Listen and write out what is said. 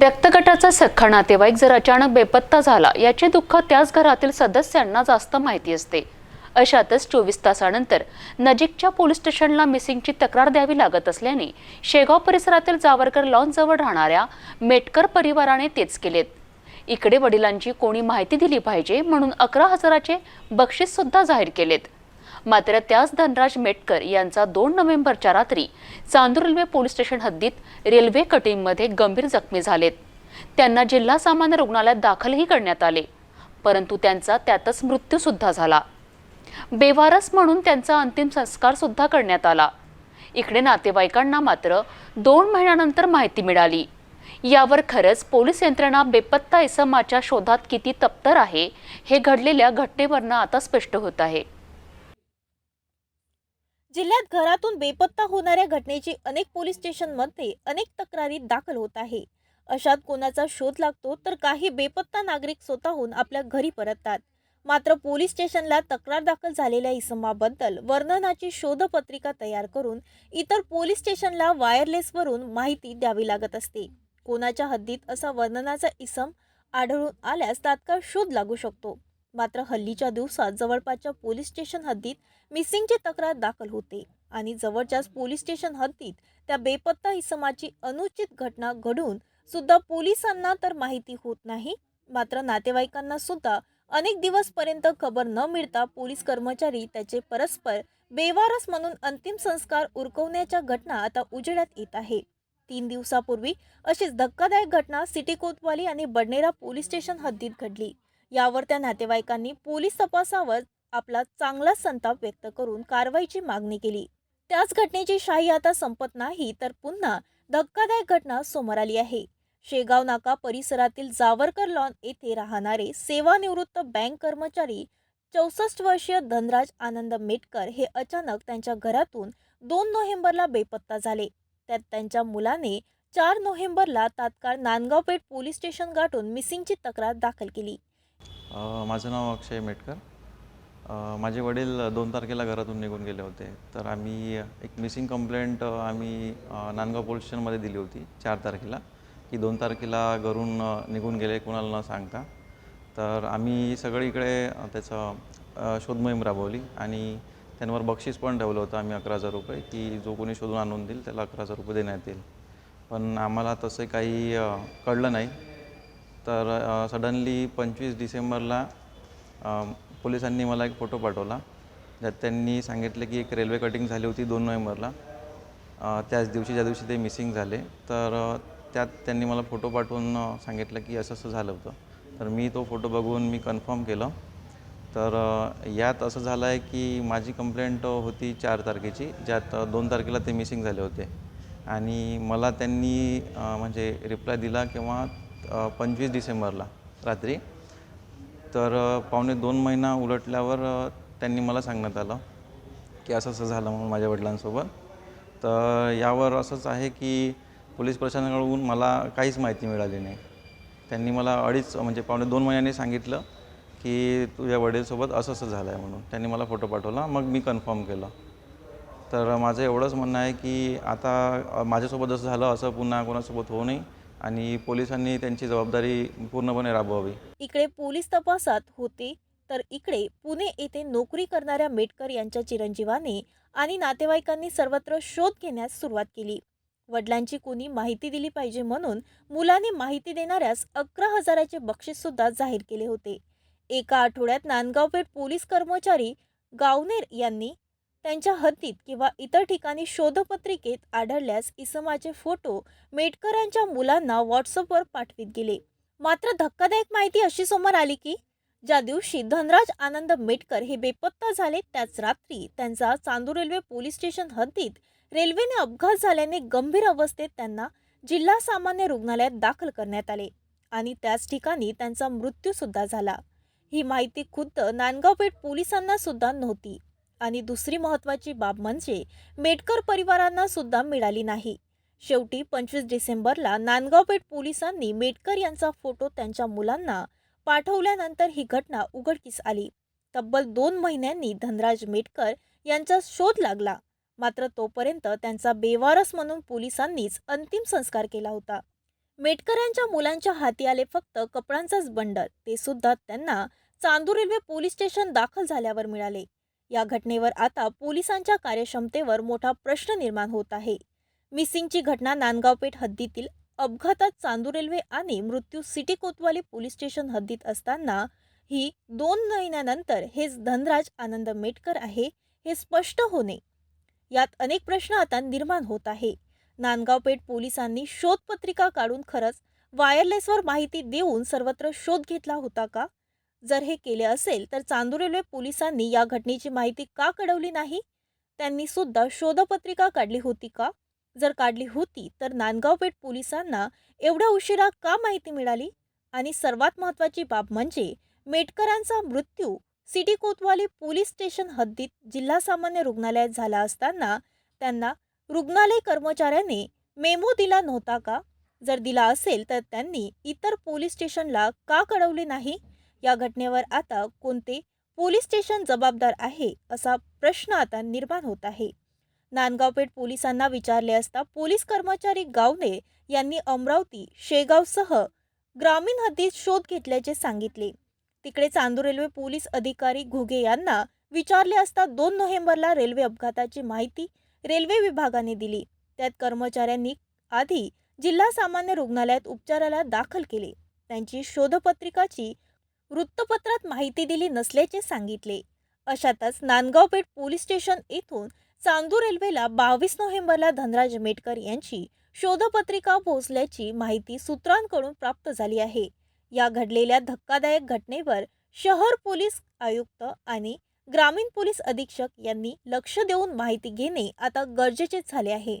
रक्तगटाचा सख्खा नातेवाईक जर अचानक बेपत्ता झाला याचे दुःख त्याच घरातील सदस्यांना जास्त माहिती असते. अशातच चोवीस तासानंतर नजीकच्या पोलीस स्टेशनला मिसिंगची तक्रार द्यावी लागत असल्याने शेगाव परिसरातील जावरकर लॉनजवळ राहणाऱ्या मेटकर परिवाराने तेच केलेत. इकडे वडिलांची कोणी माहिती दिली पाहिजे म्हणून अकरा हजाराचे बक्षीस सुद्धा जाहीर केलेत. मात्र त्याच धनराज मेटकर यांचा दोन नोव्हेंबरच्या रात्री चांदूर रेल्वे पोलीस स्टेशन हद्दीत रेल्वे कटिंगमध्ये गंभीर जखमी झालेत. त्यांना जिल्हा सामान्य रुग्णालयात दाखलही करण्यात आले परंतु त्यांचा त्यातच मृत्यूसुद्धा झाला. बेवारस म्हणून त्यांचा अंतिम संस्कार सुद्धा करण्यात आला. इकडे नातेवाईकांना मात्र दोन महिन्यानंतर माहिती मिळाली. यावर खरंच पोलीस यंत्रणा बेपत्ता इसमाच्या शोधात किती तप्तर आहे हे घडलेल्या घटनेवरनं आता स्पष्ट होत आहे. जिल्ह्यात घरातून बेपत्ता होणाऱ्या घटनेची अनेक पोलीस स्टेशनमध्ये अनेक तक्रारी दाखल होत आहे. अशात कोणाचा शोध लागतो तर काही बेपत्ता नागरिक स्वतःहून आपल्या घरी परततात. मात्र पोलीस स्टेशनला तक्रार दाखल झालेल्या इसमाबद्दल वर्णनाची शोधपत्रिका तयार करून इतर पोलीस स्टेशनला वायरलेसवरून माहिती द्यावी लागत असते. कोणाच्या हद्दीत असा वर्णनाचा इसम आढळून आल्यास तात्काळ शोध लागू शकतो. मात्र हल्लीच्या दिवसात जवळपासच्या पोलीस स्टेशन हद्दीत मिसिंगची तक्रार दाखल होते आणि जवळच्याच पोलीस स्टेशन हद्दीत त्या बेपत्ता इसमाची अनुचित घटना घडून सुद्धा पोलिसांना तर माहिती होत नाही. मात्र नातेवाईकांना सुद्धा अनेक दिवसपर्यंत खबर न मिळता पोलीस कर्मचारी त्याचे परस्पर बेवारस म्हणून अंतिम संस्कार उरकवण्याच्या घटना आता उजेडात येत आहे. तीन दिवसापूर्वी अशीच धक्कादायक घटना सिटी कोतवाली आणि बडनेरा पोलीस स्टेशन हद्दीत घडली. यावर त्या नातेवाईकांनी पोलीस तपासावर आपला चांगला संताप व्यक्त करून कारवाईची मागणी केली. त्याच घटनेची शाही आता संपत नाही तर पुन्हा धक्कादायक घटना समोर आली आहे. शेगाव नाका परिसरातील जावरकर लॉन येथे राहणारे सेवानिवृत्त बँक कर्मचारी चौसष्ट वर्षीय धनराज आनंद मेटकर हे अचानक त्यांच्या घरातून दोन नोव्हेंबरला बेपत्ता झाले. त्यात त्यांच्या मुलाने चार नोव्हेंबरला तात्काळ नांदगाव पेठ पोलीस स्टेशन गाठून मिसिंगची तक्रार दाखल केली. माझं नाव अक्षय मेटकर. माझे वडील दोन तारखेला घरातून निघून गेले होते. तर आम्ही एक मिसिंग कंप्लेंट आम्ही नांदगाव पोलीस स्टेशनमध्ये दिली होती चार तारखेला की दोन तारखेला घरून निघून गेले कोणाला न सांगता. तर आम्ही सगळीकडे त्याचं शोधमोहीम राबवली आणि त्यांवर बक्षीस पण ठेवलं होतं आम्ही अकरा हजार रुपये की जो कोणी शोधून आणून देईल त्याला अकरा हजार रुपये देण्यात येईल. पण आम्हाला तसे काही कळलं नाही. तर सडनली पंचवीस डिसेंबरला पोलिसांनी मला एक फोटो पाठवला. ज्यात त्यांनी सांगितलं की एक रेल्वे कटिंग झाली होती दोन नोव्हेंबरला. त्याच दिवशी ज्या दिवशी ते मिसिंग झाले. तर त्यात त्यांनी मला फोटो पाठवून सांगितलं की असं असं झालं होतं. तर मी तो फोटो बघून मी कन्फर्म केलं. तर यात असं झालं आहे की माझी कंप्लेंट होती चार तारखेची ज्यात दोन तारखेला ते मिसिंग झाले होते. आणि मला त्यांनी म्हणजे रिप्लाय दिला किंवा पंचवीस डिसेंबरला रात्री. तर पावणे दोन महिना उलटल्यावर त्यांनी मला सांगण्यात आलं की असं असं झालं म्हणून माझ्या वडिलांसोबत. तर यावर असंच आहे की पोलीस प्रशासनाकडून मला काहीच माहिती मिळाली नाही. त्यांनी मला अडीच म्हणजे पावणे दोन महिन्यांनी सांगितलं की तुझ्या वडीलसोबत असं असं झालं आहे म्हणून. त्यांनी मला फोटो पाठवला मग मी कन्फर्म केलं. तर माझं एवढंच म्हणणं आहे की आता माझ्यासोबत जसं झालं असं पुन्हा कोणासोबत होऊ नये. आणि पोलिसांनी त्यांची जबाबदारी पूर्णपणे राबवावी. इकडे पोलीस तपासात होते तर इकडे पुणे येथे नोकरी करणाऱ्या मेटकर यांच्या चिरंजीवाने आणि नातेवाईकांनी सर्वत्र शोध घेण्यास सुरुवात केली. वडिलांची कोणी माहिती दिली पाहिजे म्हणून मुलाने माहिती देणाऱ्यास अकरा हजाराचे बक्षीस सुद्धा जाहीर केले होते. एका आठवड्यात नांदगावपेठ पोलीस कर्मचारी गावनेर यांनी त्यांच्या हद्दीत किंवा इतर ठिकाणी शोधपत्रिकेत आढळल्यास इसमाचे फोटो मेटकरांच्या मुलांना व्हॉट्सअपवर पाठवित गेले. मात्र धक्कादायक माहिती अशी समोर आली की ज्या दिवशी धनराज आनंद मेटकर हे बेपत्ता झाले त्याच रात्री त्यांचा चांदूर रेल्वे पोलीस स्टेशन हद्दीत रेल्वेने अपघात झाल्याने गंभीर अवस्थेत त्यांना जिल्हा सामान्य रुग्णालयात दाखल करण्यात आले आणि त्याच ठिकाणी त्यांचा मृत्यूसुद्धा झाला. ही माहिती खुद्द नांदगावपेठ पोलिसांना सुद्धा नव्हती. आणि दुसरी महत्त्वाची बाब म्हणजे मेटकर परिवारांना सुद्धा मिळाली नाही. शेवटी पंचवीस डिसेंबरला नांदगावपेठ पोलिसांनी मेटकर यांचा फोटो त्यांच्या मुलांना पाठवल्यानंतर ही घटना उघडकीस आली. तब्बल दोन महिन्यांनी धनराज मेटकर यांचा शोध लागला. मात्र तोपर्यंत त्यांचा बेवारस म्हणून पोलिसांनीच अंतिम संस्कार केला होता. मेटकर यांच्या मुलांच्या हाती आले फक्त कपड्यांचाच बंडल. ते सुद्धा त्यांना चांदूर रेल्वे पोलीस स्टेशन दाखल झाल्यावर मिळाले. या घटनेवर आता पोलिसांच्या कार्यक्षमतेवर मोठा प्रश्न निर्माण होत आहे. मिसिंगची घटना नांदगावपेठ हद्दीतील अपघातात चांदूर रेल्वे आणि मृत्यू सिटी कोतवाली पोलीस स्टेशन हद्दीत असताना ही दोन महिन्यानंतर हेच धनराज आनंद मेटकर आहे हे स्पष्ट होणे. यात अनेक प्रश्न आता निर्माण होत आहे. नांदगावपेठ पोलिसांनी शोधपत्रिका काढून खरंच वायरलेसवर माहिती देऊन सर्वत्र शोध घेतला होता का? जर हे केले असेल तर चांदूर रेल्वे पोलिसांनी या घटनेची माहिती का कळवली नाही? त्यांनी सुद्धा शोधपत्रिका काढली होती का? जर काढली होती तर नांदगावपेठ पोलिसांना एवढ्या उशिरा का माहिती मिळाली? आणि सर्वात महत्त्वाची बाब म्हणजे मेटकरांचा मृत्यू सिटी कोतवाली पोलीस स्टेशन हद्दीत जिल्हा सामान्य रुग्णालयात झाला असताना त्यांना रुग्णालय कर्मचाऱ्याने मेमो दिला नव्हता का? जर दिला असेल तर त्यांनी इतर पोलीस स्टेशनला का कळवले नाही? या घटनेवर आता कोणते पोलीस स्टेशन जबाबदार आहे असा प्रश्न आता निर्माण होत आहे. नांदगावपेठ पोलिसांना विचारले असता पोलीस कर्मचारी गावने यांनी अमरावती शेगावसह ग्रामीण हद्दीत शोध घेतल्याचे सांगितले. तिकडे चांदूर रेल्वे पोलीस अधिकारी घुगे यांना विचारले असता दोन नोव्हेंबरला रेल्वे अपघाताची माहिती रेल्वे विभागाने दिली. त्यात कर्मचाऱ्यांनी आधी जिल्हा सामान्य रुग्णालयात उपचाराला दाखल केले. त्यांची शोधपत्रिकाची वृत्तपत्रात माहिती दिली नसल्याचे सांगितले. अशातच नांदगावपेठ पोलीस स्टेशन येथून चांदूर रेल्वेला बावीस नोव्हेंबरला धनराज मेटकर यांची शोधपत्रिका पोहोचल्याची माहिती सूत्रांकडून प्राप्त झाली आहे. या घडलेल्या धक्कादायक घटनेवर शहर पोलीस आयुक्त आणि ग्रामीण पोलीस अधीक्षक यांनी लक्ष देऊन माहिती घेणे आता गरजेचे झाले आहे.